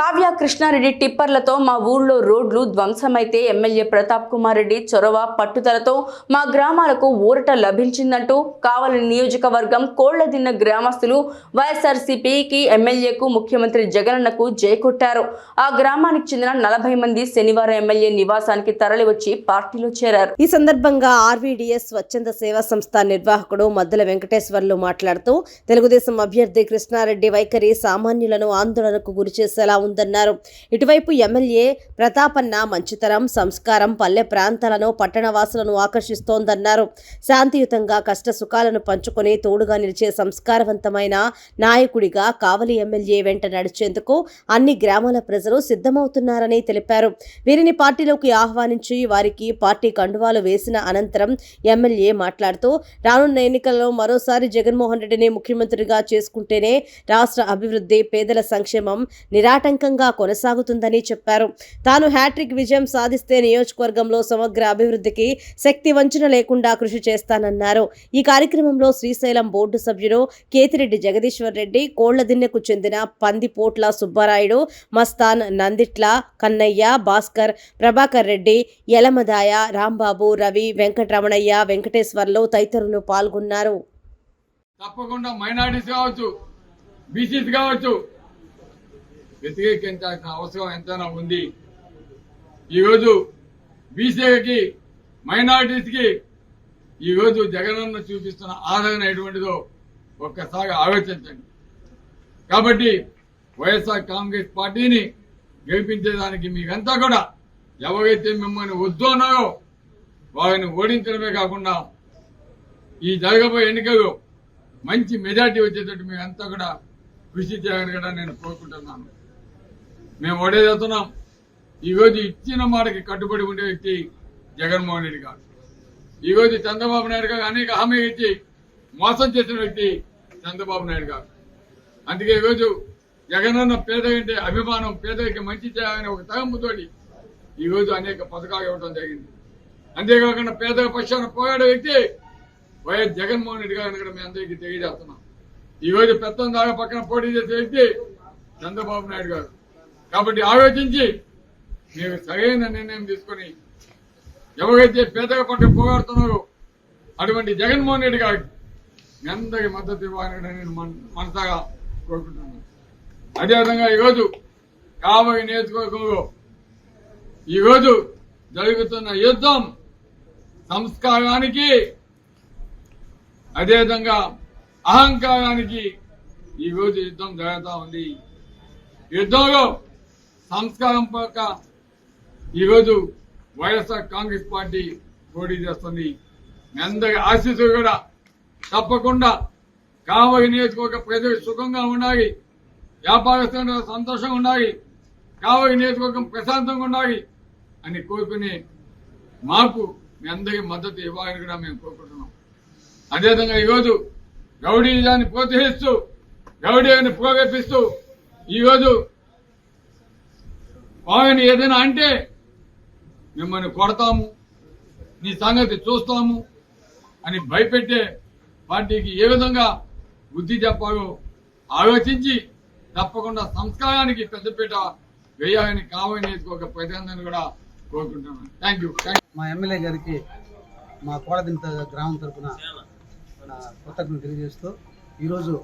కావ్య కృష్ణారెడ్డి టిప్పర్లతో మా ఊళ్ళో రోడ్లు ధ్వంసమైతే ఎమ్మెల్యే ప్రతాప్ కుమార్ రెడ్డి చొరవ పట్టుదలతో మా గ్రామాలకు ఊరట లభించిందంటూ కావలి నియోజకవర్గం కోళ్ళదిన్న గ్రామస్తులు వైఎస్ఆర్సీపీకి ఎమ్మెల్యేకు ముఖ్యమంత్రి జగనన్నకు జై కొట్టారు. ఆ గ్రామానికి చెందిన నలభై మంది శనివారం ఎమ్మెల్యే నివాసానికి తరలివచ్చి పార్టీలో చేరారు. ఈ సందర్భంగా ఆర్వీడీఎస్ స్వచ్ఛంద సేవా సంస్థ నిర్వాహకుడు మద్దల వెంకటేశ్వర్లు మాట్లాడుతూ తెలుగుదేశం అభ్యర్థి కృష్ణారెడ్డి వైఖరి సామాన్యులను ఆందోళనకు గురిచేసేలా ఉందన్నారు. ఇటువైపు ఎమ్మెల్యే ప్రతాపన్న మంచితనం సంస్కారం పల్లె ప్రాంతాలను పట్టణవాసులను ఆకర్షిస్తోందన్నారు. శాంతియుతంగా కష్ట సుఖాలను పంచుకొని తోడుగా నిలిచే సంస్కారవంతమైన నాయకుడిగా కావలి ఎమ్మెల్యే వెంట నడిచేందుకు అన్ని గ్రామాల ప్రజలు సిద్ధమవుతున్నారని తెలిపారు. వీరిని పార్టీలోకి ఆహ్వానించి వారికి పార్టీ కండువాలు వేసిన అనంతరం ఎమ్మెల్యే మాట్లాడుతూ రానున్న ఎన్నికల్లో మరోసారి జగన్మోహన్ రెడ్డిని ముఖ్యమంత్రిగా చేసుకుంటేనే రాష్ట్ర అభివృద్ధి పేదల సంక్షేమం నిరాటంకంగా కొనసాగుతుందని చెప్పారు. తాను హ్యాట్రిక్ విజయం సాధిస్తే నియోజకవర్గంలో సమగ్ర అభివృద్ధికి శక్తి వంచన లేకుండా కృషి చేస్తానన్నారు. ఈ కార్యక్రమంలో శ్రీశైలం బోర్డు సభ్యుడు కేతిరెడ్డి జగదీశ్వర్ రెడ్డి కోళ్ళదిన్నెకు చెందిన పందిపోట్ల సుబ్బారాయుడు మస్తాన్ నందిట్ల కన్నయ్య భాస్కర్ ప్రభాకర్ రెడ్డి యలమదాయ రాంబాబు రవి వెంకటరమణయ్య వెంకటేశ్వర్లు తదితరులు పాల్గొన్నారు. తప్పకుండా మైనార్టీస్ కావచ్చు బీసీస్ కావచ్చు వ్యతిరేకించాల్సిన అవసరం ఎంతైనా ఉంది. ఈరోజు బీసీకి మైనారిటీస్కి ఈరోజు జగనన్న చూపిస్తున్న ఆదరణ ఎటువంటిదో ఒక్కసారి ఆలోచించండి. కాబట్టి వైఎస్ఆర్ కాంగ్రెస్ పార్టీని గెలిపించేదానికి మీరంతా కూడా ఎవరైతే మిమ్మల్ని వద్దు అన్నారో వారిని ఓడించడమే కాకుండా ఈ జరగబోయే ఎన్నికల్లో మంచి మెజార్టీ వచ్చేటట్టు మీరంతా కూడా కృషి చేయాలని కూడా నేను కోరుకుంటున్నాను. మేము ఓడేస్తున్నాం ఈ రోజు ఇచ్చిన మాటకి కట్టుబడి ఉండే వ్యక్తి జగన్మోహన్ రెడ్డి గారు. ఈ రోజు చంద్రబాబు నాయుడు గారు అనేక హామీ ఇచ్చి మోసం చేసిన వ్యక్తి చంద్రబాబు నాయుడు గారు. అందుకే ఈరోజు జగనన్న పేదలంటే అభిమానం పేదలకి మంచి చేయాలనే ఒక తగంపుతోటి ఈరోజు అనేక పథకాలు ఇవ్వడం జరిగింది. అంతేకాకుండా పేద పక్షాన పోయాడు వ్యక్తి వైఎస్ జగన్మోహన్ రెడ్డి గారిని కూడా మేము అందరికీ తెలియజేస్తున్నాం. ఈ రోజు పెత్తం దాకా పక్కన పోటీ చేసే వ్యక్తి చంద్రబాబు నాయుడు గారు. కాబట్టి ఆలోచించి మీరు సరైన నిర్ణయం తీసుకొని ఎవరైతే పేదల పట్ల పోరాడుతున్నారో అటువంటి జగన్మోహన్ రెడ్డి గారికి మీ అందరి మద్దతు ఇవ్వాలని నేను మనసాగా కోరుకుంటున్నాను. అదేవిధంగా ఈరోజు కావలి నియోజకవర్గంలో ఈరోజు జరుగుతున్న యుద్ధం సంస్కారానికి అదేవిధంగా అహంకారానికి ఈ రోజు యుద్ధం జరుగుతూ ఉంది. యుద్ధంలో సంస్కారం పక్క ఈరోజు వైఎస్ఆర్ కాంగ్రెస్ పార్టీ పోటీ చేస్తుంది. మీ అందరి ఆశీస్సులు కూడా తప్పకుండా కావలి నియోజకవర్గ ప్రజలు సుఖంగా ఉండాలి వ్యాపారస్తులు సంతోషంగా ఉండాలి కావలి నియోజకవర్గం ప్రశాంతంగా ఉండాలి అని కోరుకునే మాకు మీ అందరికీ మద్దతు ఇవ్వాలని కూడా మేము కోరుకుంటున్నాం. అదేవిధంగా ఈరోజు గౌడీజాన్ని ప్రోత్సహిస్తూ గౌడీని ప్రోగపిస్తూ ఈరోజు ఆయన ఏదైనా అంటే మిమ్మల్ని కొడతాము నీ సంగతి చూస్తాము అని భయపెట్టే పార్టీకి ఏ విధంగా బుద్ధి చెప్పాలో ఆలోచించి తప్పకుండా సంస్కారానికి పెద్దపీట వేయాలని కావాలని ఒక ప్రజలందరినీ కూడా కోరుకుంటున్నాను. థ్యాంక్ యూ థ్యాంక్ మా ఎమ్మెల్యే గారికి మా కోడదింత గ్రామం తరఫున నా కృతజ్ఞతలు తెలియజేస్తూ ఈరోజు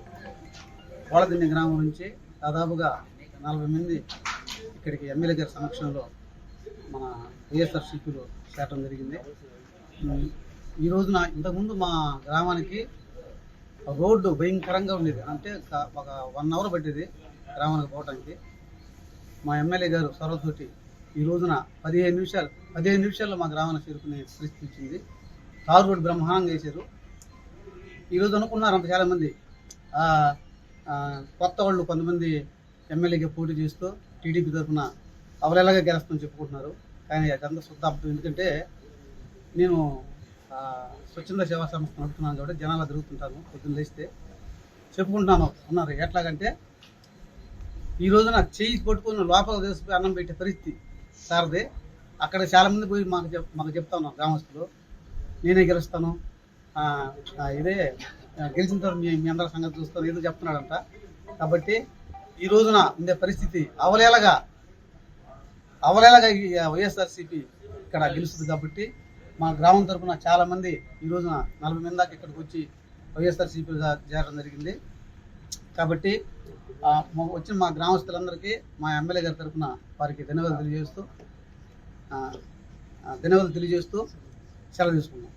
కోడదిండి గ్రామం నుంచి దాదాపుగా నలభై మంది ఇక్కడికి ఎమ్మెల్యే గారి సమక్షంలో మన వైఎస్ఆర్సీపీలో చేరడం జరిగింది. ఈ రోజున ఇంతకుముందు మా గ్రామానికి రోడ్డు భయంకరంగా ఉండేది. అంటే ఒక- వన్ అవర్ పట్టేది గ్రామానికి పోవడానికి మా ఎమ్మెల్యే గారు సొరవతోటి ఈ రోజున పదిహేను నిమిషాలు పదిహేను నిమిషాల్లో మా గ్రామానికి చేరుకునే పరిస్థితి ఇచ్చింది తారు రోడ్డు బ్రహ్మాండంగా వేశారు. ఈరోజు అనుకున్నారు అంత చాలామంది. కొత్త వాళ్ళు కొంతమంది ఎమ్మెల్యేగా పోటీ చేస్తూ టీడీపీ తరఫున అవలేలాగా గెలుస్తామని చెప్పుకుంటున్నారు. కానీ అదంతా శుద్ధార్థం ఎందుకంటే నేను స్వచ్ఛంద సేవా సంస్థ నడుపుతున్నాను కాబట్టి జనాలు తిరుగుతుంటాను పొద్దున్న లేస్తే చెప్పుకుంటున్నాను. ఉన్నారు. ఎట్లాగంటే ఈ రోజున చేయి కొట్టుకుని లోపల తీసుకుపోయి అన్నం పెట్టే పరిస్థితి సారదే. అక్కడ చాలామంది పోయి మాకు చెప్ మాకు చెప్తా ఉన్నారు గ్రామస్తులు. నేనే గెలుస్తాను. ఇదే గెలిచిన తర్వాత మీ మీ అందరి సంగతి చూస్తాను. ఏదో చెప్తున్నాడంట. కాబట్టి ఈ రోజున ఉండే పరిస్థితి అవలేలగా అవలేలగా వైఎస్ఆర్సీపీ ఇక్కడ గెలుస్తుంది కాబట్టి మా గ్రామం తరఫున చాలా మంది ఈ రోజున నలభై మంది దాకా ఇక్కడికి వచ్చి వైఎస్ఆర్సీపీగా చేరడం జరిగింది. కాబట్టి వచ్చిన మా గ్రామస్తులందరికీ మా ఎమ్మెల్యే గారి తరఫున వారికి ధన్యవాదాలు తెలియజేస్తూ ధన్యవాదాలు తెలియజేస్తూ సెలవు తీసుకున్నాం